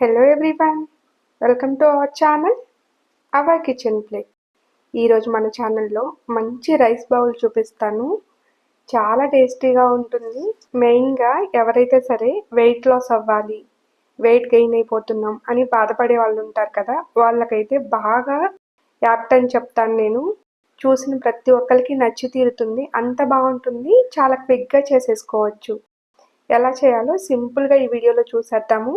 Hello everyone welcome to our channel our kitchen play ఈరోజు మన ఛానల్లో మంచి రైస్ బౌల్ చూపిస్తాను. చాలా టేస్టీగా ఉంటుంది. మెయిన్గా ఎవరైతే సరే వెయిట్ లాస్ అవ్వాలి వెయిట్ గెయిన్ అయిపోతున్నాం అని బాధపడే వాళ్ళు ఉంటారు కదా వాళ్ళకైతే బాగా యాప్ట్ అని చెప్తాను నేను. చూసిన ప్రతి ఒక్కరికి నచ్చి తీరుతుంది అంత బాగుంటుంది. చాలా క్విక్గా చేసేసుకోవచ్చు. ఎలా చేయాలో సింపుల్గా ఈ వీడియోలో చూసేద్దాము.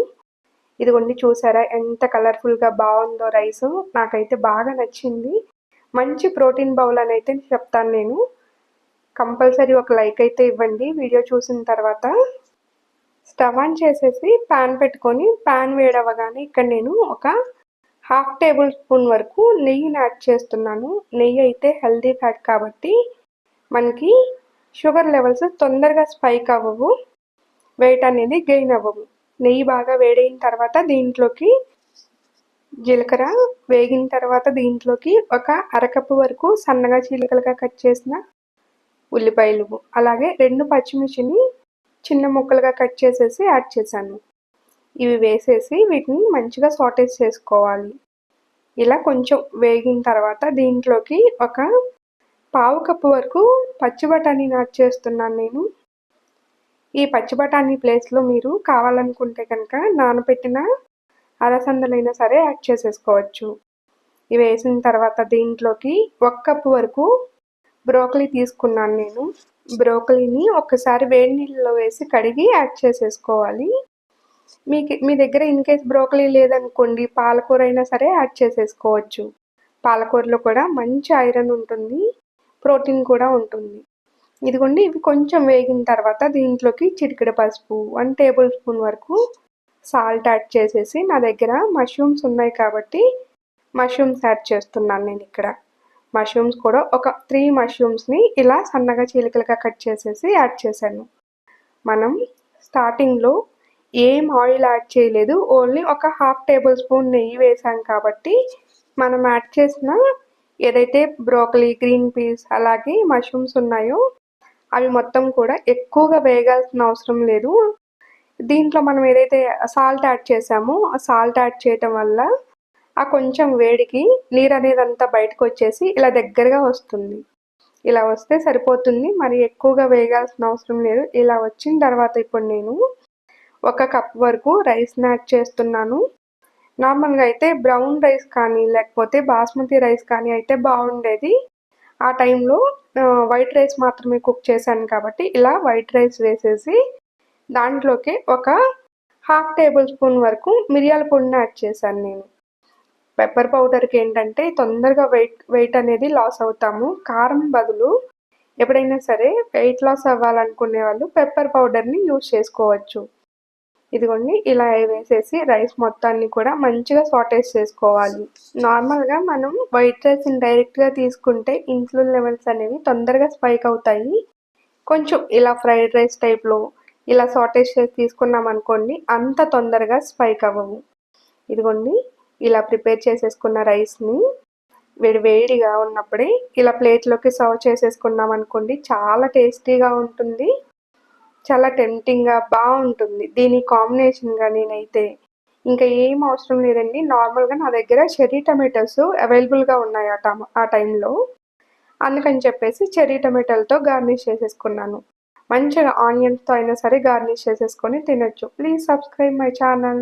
ఇదిగోండి చూసారా? ఎంత కలర్ఫుల్గా బాగుందో రైస్. నాకైతే బాగా నచ్చింది. మంచి ప్రోటీన్ బౌల్ అని అయితే చెప్తాను నేను. కంపల్సరీ ఒక లైక్ అయితే ఇవ్వండి వీడియో చూసిన తర్వాత. స్టవ్ ఆన్ చేసేసి ప్యాన్ పెట్టుకొని ప్యాన్ వేడవగానే ఇక్కడ నేను ఒక హాఫ్ టేబుల్ స్పూన్ వరకు నెయ్యిని యాడ్ చేస్తున్నాను. నెయ్యి అయితే హెల్దీ ఫ్యాట్ కాబట్టి మనకి షుగర్ లెవెల్స్ తొందరగా స్పైక్ అవ్వవు. వెయిట్ అనేది గెయిన్ అవ్వవు. నెయ్యి బాగా వేడైన తర్వాత దీంట్లోకి జీలకర్ర వేగిన తర్వాత దీంట్లోకి ఒక అరకప్పు వరకు సన్నగా చీలికలుగా కట్ చేసిన ఉల్లిపాయలు అలాగే రెండు పచ్చిమిర్చిని చిన్న ముక్కలుగా కట్ చేసేసి యాడ్ చేశాను. ఇవి వేసేసి వీటిని మంచిగా సాటేజ్ చేసుకోవాలి. ఇలా కొంచెం వేగిన తర్వాత దీంట్లోకి ఒక పావు కప్పు వరకు పచ్చి బఠానీని యాడ్ చేస్తున్నాను నేను. ఈ పచ్చి బఠానీ ప్లేస్లో మీరు కావాలనుకుంటే కనుక నానబెట్టిన అలసందలైనా సరే యాడ్ చేసేసుకోవచ్చు. ఇవి వేసిన తర్వాత దీంట్లోకి ఒక కప్పు వరకు బ్రోకలీ తీసుకున్నాను నేను. బ్రోకలీని ఒకసారి వేడి నీళ్ళలో వేసి కడిగి యాడ్ చేసేసుకోవాలి. మీకు మీ దగ్గర ఇన్ కేస్ బ్రోకలీ లేదనుకోండి పాలకూర అయినా సరే యాడ్ చేసేసుకోవచ్చు. పాలకూరలో కూడా మంచి ఐరన్ ఉంటుంది ప్రోటీన్ కూడా ఉంటుంది. ఇదిగోండి ఇవి కొంచెం వేగిన తర్వాత దీంట్లోకి చిటికెడ పసుపు వన్ టేబుల్ స్పూన్ వరకు సాల్ట్ యాడ్ చేసేసి నా దగ్గర మష్రూమ్స్ ఉన్నాయి కాబట్టి మష్రూమ్స్ యాడ్ చేస్తున్నాను నేను ఇక్కడ. మష్రూమ్స్ కూడా ఒక త్రీ మష్రూమ్స్ని ఇలా సన్నగా చీలికలుగా కట్ చేసేసి యాడ్ చేశాను. మనం స్టార్టింగ్లో ఏం ఆయిల్ యాడ్ చేయలేదు ఓన్లీ ఒక హాఫ్ టేబుల్ స్పూన్ నెయ్యి వేసాం కాబట్టి మనం యాడ్ చేసిన ఏదైతే బ్రోకలీ గ్రీన్ పీస్ అలాగే మష్రూమ్స్ ఉన్నాయో అవి మొత్తం కూడా ఎక్కువగా వేగాల్సిన అవసరం లేదు. దీంట్లో మనం ఏదైతే సాల్ట్ యాడ్ చేసామో ఆ సాల్ట్ యాడ్ చేయటం వల్ల ఆ కొంచెం వేడికి నీరు అనేది అంతా బయటకు వచ్చేసి ఇలా దగ్గరగా వస్తుంది. ఇలా వస్తే సరిపోతుంది. మరి ఎక్కువగా వేగాల్సిన అవసరం లేదు. ఇలా వచ్చిన తర్వాత ఇప్పుడు నేను ఒక కప్ వరకు రైస్ని యాడ్ చేస్తున్నాను. నార్మల్గా అయితే బ్రౌన్ రైస్ కానీ లేకపోతే బాస్మతి రైస్ కానీ అయితే బాగుండేది. ఆ టైంలో వైట్ రైస్ మాత్రమే కుక్ చేశాను కాబట్టి ఇలా వైట్ రైస్ వేసేసి దాంట్లోకి ఒక హాఫ్ టేబుల్ స్పూన్ వరకు మిరియాల పొడిని యాడ్ చేశాను నేను. పెప్పర్ పౌడర్కి ఏంటంటే తొందరగా వెయిట్ వెయిట్ అనేది లాస్ అవుతాము. కారం బదులు ఎప్పుడైనా సరే వెయిట్ లాస్ అవ్వాలనుకునే వాళ్ళు పెప్పర్ పౌడర్ని యూజ్ చేసుకోవచ్చు. ఇదిగోండి ఇలా వేసేసి రైస్ మొత్తాన్ని కూడా మంచిగా సాటేజ్ చేసుకోవాలి. నార్మల్గా మనం వైట్ రైస్ని డైరెక్ట్గా తీసుకుంటే ఇన్సులిన్ లెవెల్స్ అనేవి తొందరగా స్పైక్ అవుతాయి. కొంచెం ఇలా ఫ్రైడ్ రైస్ టైప్లో ఇలా సాటేజ్ చేసి తీసుకున్నాం అనుకోండి అంత తొందరగా స్పైక్ అవ్వవు. ఇదిగోండి ఇలా ప్రిపేర్ చేసేసుకున్న రైస్ని వేడి వేడిగా ఉన్నప్పుడే ఇలా ప్లేట్లోకి సర్వ్ చేసేసుకున్నాం అనుకోండి చాలా టేస్టీగా ఉంటుంది. చాలా టెంప్టింగ్గా బాగుంటుంది. దీని కాంబినేషన్గా నేనైతే ఇంకా ఏం అవసరం లేదండి. నార్మల్గా నా దగ్గర చెర్రీ టమాటోస్ అవైలబుల్గా ఉన్నాయి ఆ టమ ఆ టైంలో అందుకని చెప్పేసి చెర్రీ టమాటాలతో గార్నిష్ చేసేసుకున్నాను. మంచిగా ఆనియన్స్తో అయినా సరే గార్నిష్ చేసేసుకొని తినొచ్చు. Please subscribe my channel